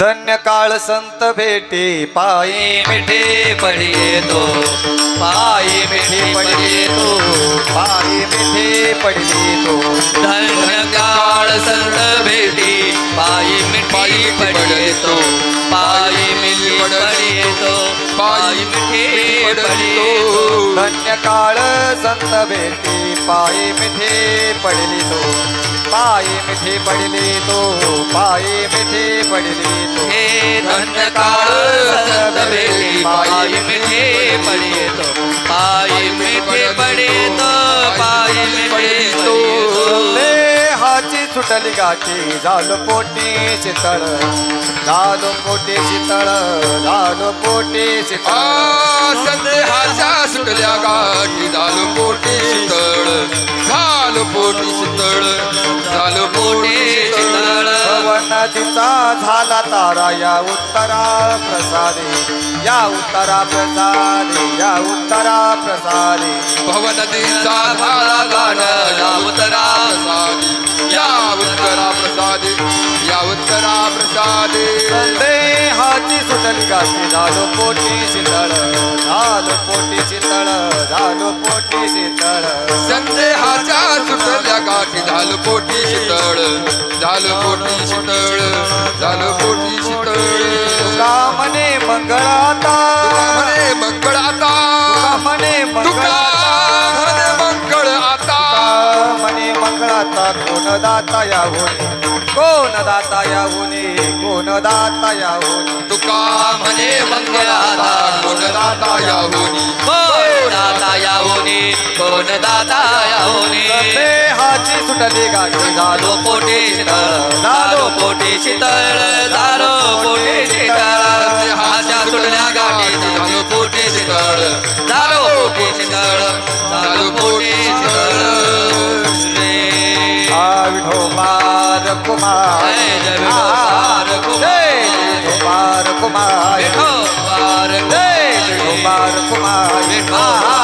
धन्य काळ संत भेटे पायी मिठे पडिये तो पायी मिठे पडिये तो पायी मिठे पडली तो धन्य काळ संत भेटी पायी मिठी पडिये तो पायी मिठी पडिये तो पायी मिठी पडिये धन्य काळ संत भेटे पायी मिठे पडली तो पायी मिठे पडली तो पायी मिठे पडली तो. हे धन्य काळ भेटी पायी मिठी पडिये तो. पायी मिठी पडिये तो पायी मिठी तो. हाची सुटली गाठी झालो पोटी शीतळ. झालो पोटी शीतळ झालो पोटी शीतळ. संदेहाच्या सुटल्या गाठी झालं पोटी शीतळ. झालं पोटी शीतळ. नदीचा झाला तारा या उत्तरा प्रसादे या उत्तरा प्रसारे या उत्तरा प्रसादे भवनदीचा झाला गाण या उत्तरा प्रसारे या उत्तरा प्रसादी या उत्तरा प्रसादी सुटली गाठी झालो पोटी शीतळ झालो पोटी शीतळ झालो पोटी शीतळ. संदेहाच्या सुटल्या गाठी झालं पोटी शीतळ झालं पोटी शीतळ झालं पोटी शीतळ. तुका मने मंगळाता मंगळाता कोण दाता याहुनी? कोण दाता याहुनी? कोण दाता याहुनी? तुका म्हणे मंगळाता कोण दाता याहुनी? कोण दाता यावोनी कोण दाता यावोनी देहाची सुटली गाठी झालो पोटे शीतळ. झालो पोटे शीतळ झालो पोटे शीतळ. हाच्या सुटल्या गाठी झालो पोटे शीतळ. झालो पोटे शीतळ झालो पोटे विठोबार कुमार. जय विठोबार कुमार. विठोबार कुमार. जय विठोबार कुमार. विठोबार